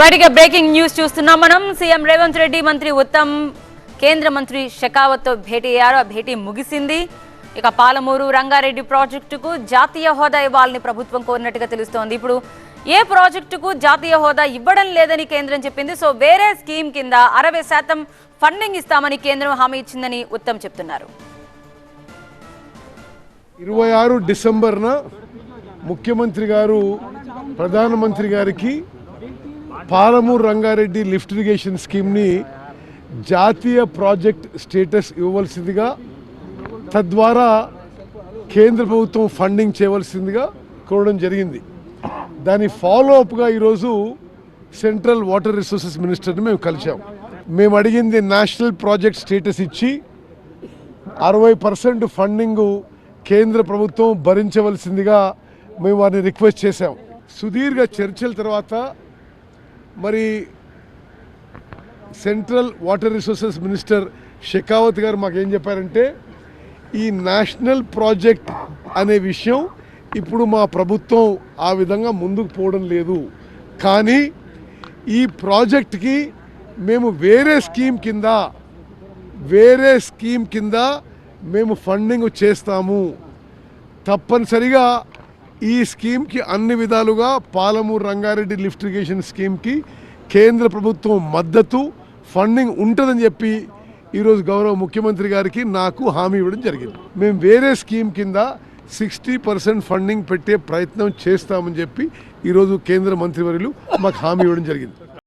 Right ఇక breaking news చూస్తున్నాం మనం. సీఎం రేవంత్ రెడ్డి మంత్రి ఉత్తమ్ కేంద్ర మంత్రి షెకావత్తో భేటీ అయ్యారు. ఆ భేటీ ముగిసింది. ఇక పాలమూరు రంగారెడ్డి ప్రాజెక్టుకు జాతీయ హోదా ఇవ్వాలని ప్రభుత్వం కోరినట్టుగా తెలుస్తోంది. ఇప్పుడు ఏ ప్రాజెక్టుకు జాతీయ హోదా ఇవ్వడం లేదని కేంద్రం చెప్పింది. సో వేరే స్కీమ్ కింద అరవై శాతం ఫండింగ్ ఇస్తామని కేంద్రం హామీ ఇచ్చిందని ఉత్తమ్ చెప్తున్నారు. ఇరవై ఆరు డిసెంబర్న ముఖ్యమంత్రి గారు ప్రధానమంత్రి గారికి పాలమూరు రంగారెడ్డి లిఫ్ట్ ఇరిగేషన్ స్కీమ్ని జాతీయ ప్రాజెక్ట్ స్టేటస్ ఇవ్వవలసిందిగా తద్వారా కేంద్ర ప్రభుత్వం ఫండింగ్ చేయవలసిందిగా కోరడం జరిగింది. దాని ఫాలో అప్గా ఈరోజు సెంట్రల్ వాటర్ రిసోర్సెస్ మినిస్టర్ని మేము కలిసాం మేము అడిగింది నేషనల్ ప్రాజెక్ట్ స్టేటస్ ఇచ్చి అరవై పర్సెంట్ ఫండింగ్ కేంద్ర ప్రభుత్వం భరించవలసిందిగా మేము వారిని రిక్వెస్ట్ చేశాం. సుదీర్ఘ చర్చల తర్వాత మరి central water resources minister Shekhawat garu మాకేం చెప్పారంటే ఈ నేషనల్ ప్రాజెక్ట్ అనే విషయం ఇప్పుడు మా ప్రభుత్వం ఆ విధంగా ముందుకు పోవడం లేదు. కానీ ఈ ప్రాజెక్ట్కి మేము వేరే స్కీమ్ కింద వేరే స్కీమ్ కింద మేము ఫండింగ్ చేస్తాము. తప్పనిసరిగా ఈ స్కీమ్కి అన్ని విధాలుగా పాలమూరు రంగారెడ్డి లిఫ్ట్ ఇరిగేషన్ స్కీమ్కి కేంద్ర ప్రభుత్వం మద్దతు ఫండింగ్ ఉంటుందని చెప్పి ఈరోజు గౌరవ ముఖ్యమంత్రి గారికి నాకు హామీ ఇవ్వడం జరిగింది. మేము వేరే స్కీమ్ కింద సిక్స్టీ పర్సెంట్ ఫండింగ్ పెట్టే ప్రయత్నం చేస్తామని చెప్పి ఈరోజు కేంద్ర మంత్రివర్యులు మాకు హామీ ఇవ్వడం జరిగింది.